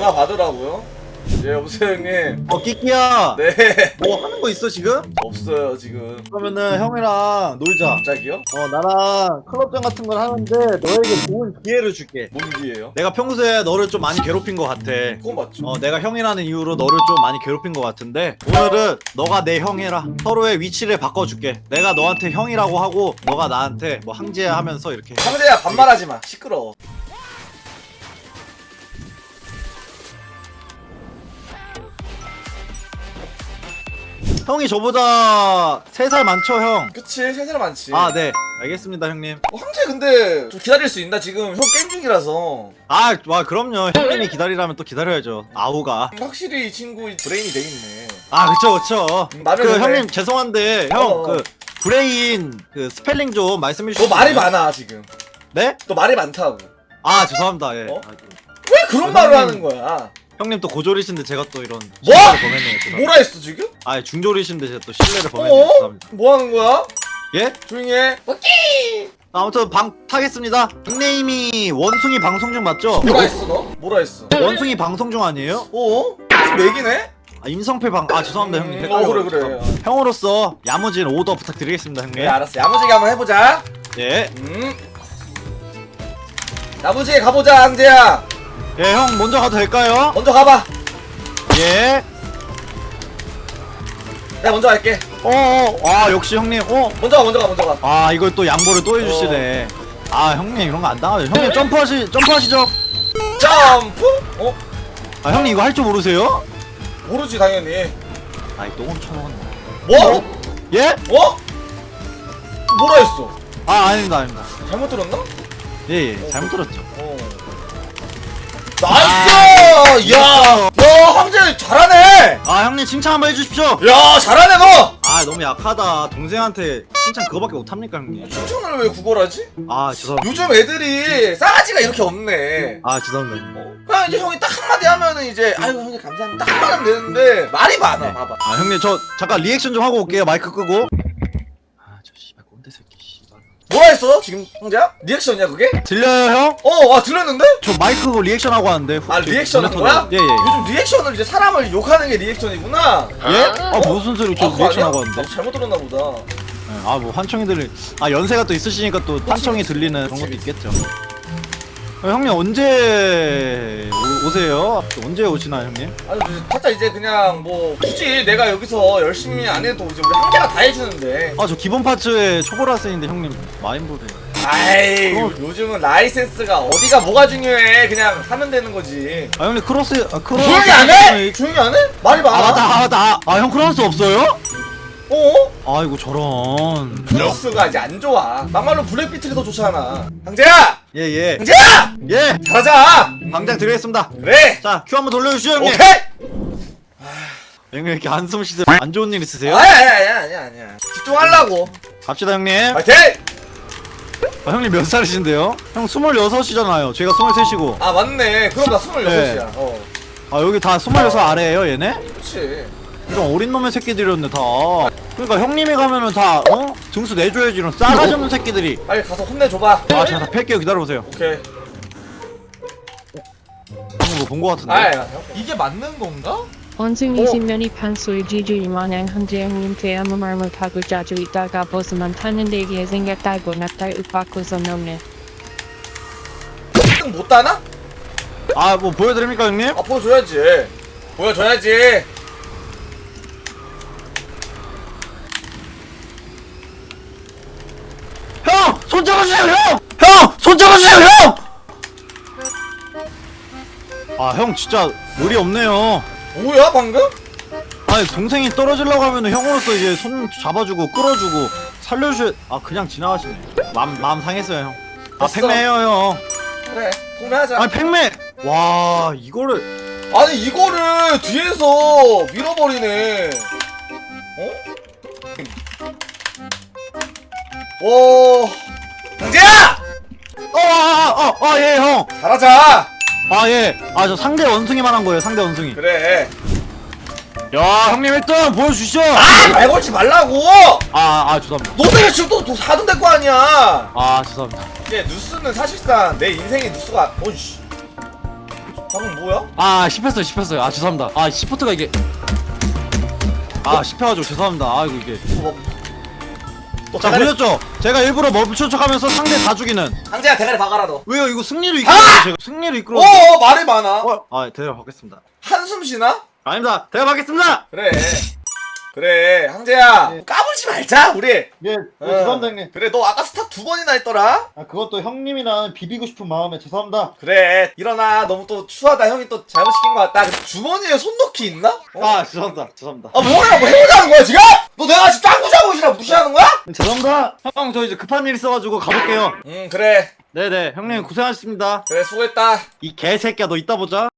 전화 받으라고요? 예 여보세요 형님. 어 끼끼야. 네. 뭐 하는 거 있어 지금? 없어요 지금. 그러면은 형이랑 놀자. 갑자기요? 어 나랑 클럽장 같은 걸 하는데 너에게 좋은 기회를 줄게. 뭔 기회예요? 내가 평소에 너를 좀 많이 괴롭힌 것 같아. 그건 맞죠. 어 내가 형이라는 이유로 너를 좀 많이 괴롭힌 것 같은데 오늘은 너가 내 형이라 서로의 위치를 바꿔줄게. 내가 너한테 형이라고 하고 너가 나한테 뭐 항제야 하면서 이렇게. 상대야 반말하지 마. 시끄러워 형이 저보다 3살 많죠 형? 그치 세살 많지. 아 네. 알겠습니다 형님. 어, 황제 근데 좀 기다릴 수 있나? 지금 형 게임 중이라서. 아, 와 그럼요. 형님이 기다리라면 또 기다려야죠. 아우가. 확실히 이 친구 브레인이 돼 있네. 아 그쵸 그쵸. 음, 그 그래. 형님 죄송한데 어. 형그 브레인 그 스펠링 좀 말씀해 주시죠 너 말이 많아 지금. 네? 너 말이 많다고. 아 죄송합니다. 예. 어? 아, 왜 그런 어, 말을. 하는 거야 형님 또 고졸이신데 제가 또 이런 뭐? 범했네요 죄송합니다. 뭐라 했어 지금? 아 중졸이신데 제가 또 실례를 범했네요 어? 죄송합니다 뭐 하는 거야? 예? 조용히 해 아무튼 방 타겠습니다 닉네임이 원숭이 방송 중 맞죠? 뭐라 했어 너? 뭐라 했어? 원숭이 방송 중 아니에요? 어? 좀 맥이네? 아, 임성패 방 아 죄송합니다 형님 음, 어 그래 그래 형으로서 야무진 오더 부탁드리겠습니다 형님 그래 알았어 야무지게 한번 해보자 예. 음 야무지게 가보자 황제야 예, 형 먼저 가도 될까요? 먼저 가봐 예. 내가 먼저 갈게 어, 어, 아, 역시 형님. 어. 먼저 가 먼저 가 먼저 가 아, 이걸 또 양보를 또 해주시네. 아, 형님 이런 거 안 당하죠. 형님 점프하시, 점프하시죠. 점프? 어? 아, 형님 이거 할 줄 모르세요? 모르지 당연히 아이, 또 훔쳐먹었네. 뭐? 예? 어? 뭐라 했어? 아, 아닙니다, 아닙니다. 잘못 들었나? 예, 예, 잘못 들었죠. 어. 나이스! 야! 야, 황제 잘하네! 아, 형님 칭찬 한번 해주십시오. 야, 잘하네, 너! 아, 너무 약하다. 동생한테 칭찬 그거밖에 못 합니까, 형님? 칭찬을 왜 구걸하지? 아, 죄송합니다. 요즘 애들이 싸가지가 이렇게 없네. 아, 죄송합니다. 어. 그냥 이제 형이 딱 한마디 하면은 이제, 아이고, 형님 감사합니다. 딱 한마디 하면 되는데, 말이 많아, 봐봐. 아, 형님 저 잠깐 리액션 좀 하고 올게요. 마이크 끄고. 아, 저 씨발 꼰대 새끼 씨발. 뭐라 했어, 지금, 황제야? 리액션이야, 그게? 들려요, 형? 어, 와, 들렸는데? 저 마이크 리액션 하고 하는데. 아, 리액션 한 거야? 예, 예. 요즘 리액션을 이제 사람을 욕하는 게 리액션이구나. 예? 아 무슨 소리 저 아, 그거 리액션 아니야? 하고 하는데 나도 잘못 들었나 보다. 아 뭐 환청이 들리 아 연세가 또 있으시니까 또 환청이 들리는 그런 것도 있겠죠 아, 형님 언제 오, 오세요? 언제 오시나 형님? 아니 살짝 이제 그냥 뭐 굳이 내가 여기서 열심히 안 해도 이제 우리 황제가 다 해주는데 아 저 기본 파츠에 초보라스인데 형님 마인보드 아이 어. 요즘은 라이센스가 어디가 뭐가 중요해 그냥 하면 되는 거지 아 형님 크로스 아 크로스 조용히 안 해? 조용히 안 해? 말이 많아 아 맞다 아 맞다 아 형 크로스 없어요? 어? 아이고 저런 크로스가 이제 안 좋아 막말로 블랙비틀이 더 좋잖아 황제야! 예예 황제야! 예 잘하자 당장 드리겠습니다 그래 자 큐 한번 돌려주시죠 형님 오케이! 형님 이렇게 한숨 쉬세요 안 좋은 일 있으세요? 아니야 아니야 아니야 아니야 아니야 집중하려고 갑시다 형님 파이팅! 아, 형님 몇 살이신데요? 형 26이잖아요. 제가 23이고. 아 맞네 그럼 나 26이야 네. 어 아, 여기 다 26 아래에요, 얘네? 그렇지 이런 어린 놈의 새끼들이었네, 다. 그러니까 형님이 가면은 다, 어? 등수 내줘야지, 이런 싸가지 없는 새끼들이. 빨리 가서 혼내줘봐 아, 제가 다 팰게요. 기다려보세요. 오케이 방금 뭐본 거 같은데. 아야 이게 맞는 건가? 원숭 어? 20년이 판소리 지주이 마냥 한재형님께 아무 말 못하고 자주 있다가 벗으면 타는 데기에 생겼다고 나탈 윽박고서 넘네 1등 못 따나? 아, 뭐 보여드립니까, 형님? 아 보여줘야지 보여줘야지 형! 손 잡아주세요, 형! 형! 손 잡아주세요, 형! 아, 형 진짜 의리 없네요. 뭐야 방금? 아니 동생이 떨어지려고 하면 은 형으로서 이제 손 잡아주고 끌어주고 살려주 아 그냥 지나가시네 마음 마음 상했어요 형아 됐어. 팽매해요 형 그래 통매하자 아니 팽매 와 이거를 아니 이거를 뒤에서 밀어버리네 어? 와 강재야! 어어어예 형. 잘하자. 아 예 아 저 상대 원숭이만 한 거예요 상대 원숭이. 그래. 야 형님 1등 보여주시죠. 아 말 걸지 말라고. 아아 죄송합니다. 너 때문에 지금 또, 또 4등 될 거 아니야. 아 죄송합니다. 이게 뉴스는 사실상 내 인생의 뉴스가 어이씨. 방금 뭐야? 아 씹혔어요 씹혔어요. 아 죄송합니다. 아 시프트가 이게. 아 씹혀가지고 죄송합니다. 아이고 이게. 뭐, 또 자 대가리, 보셨죠? 제가 일부러 멈춘 척하면서 상대 다 죽이는. 황제야 대가리 박아라 너 왜요? 이거 승리로 이끌어요 제가. 승리로 이끌어 어어 말이 많아. 어? 아 대답 받겠습니다. 한숨 쉬나? 아닙니다. 대답 받겠습니다! 그래 그래 황제야 네. 까불지 말자 우리 예, 네, 어. 죄송합니다 형님. 그래 너 아까 스탑 두 번이나 했더라 아 그것도 형님이랑 비비고 싶은 마음에 죄송합니다. 그래 일어나 너무 또 추하다 형이 또 잘못 시킨 것 같다 주머니에 손 넣기 있나? 어? 아 죄송합니다 죄송합니다 아 뭐야 뭐 해보자는 거야 지금? 너 내가 지금 짱구 잡으시라 무시하는 거야? 죄송합니다 형 저 이제 급한 일 있어가지고 가볼게요 응 그래 네네 형님 고생하셨습니다 그래 수고했다 이 개새끼야 너 이따 보자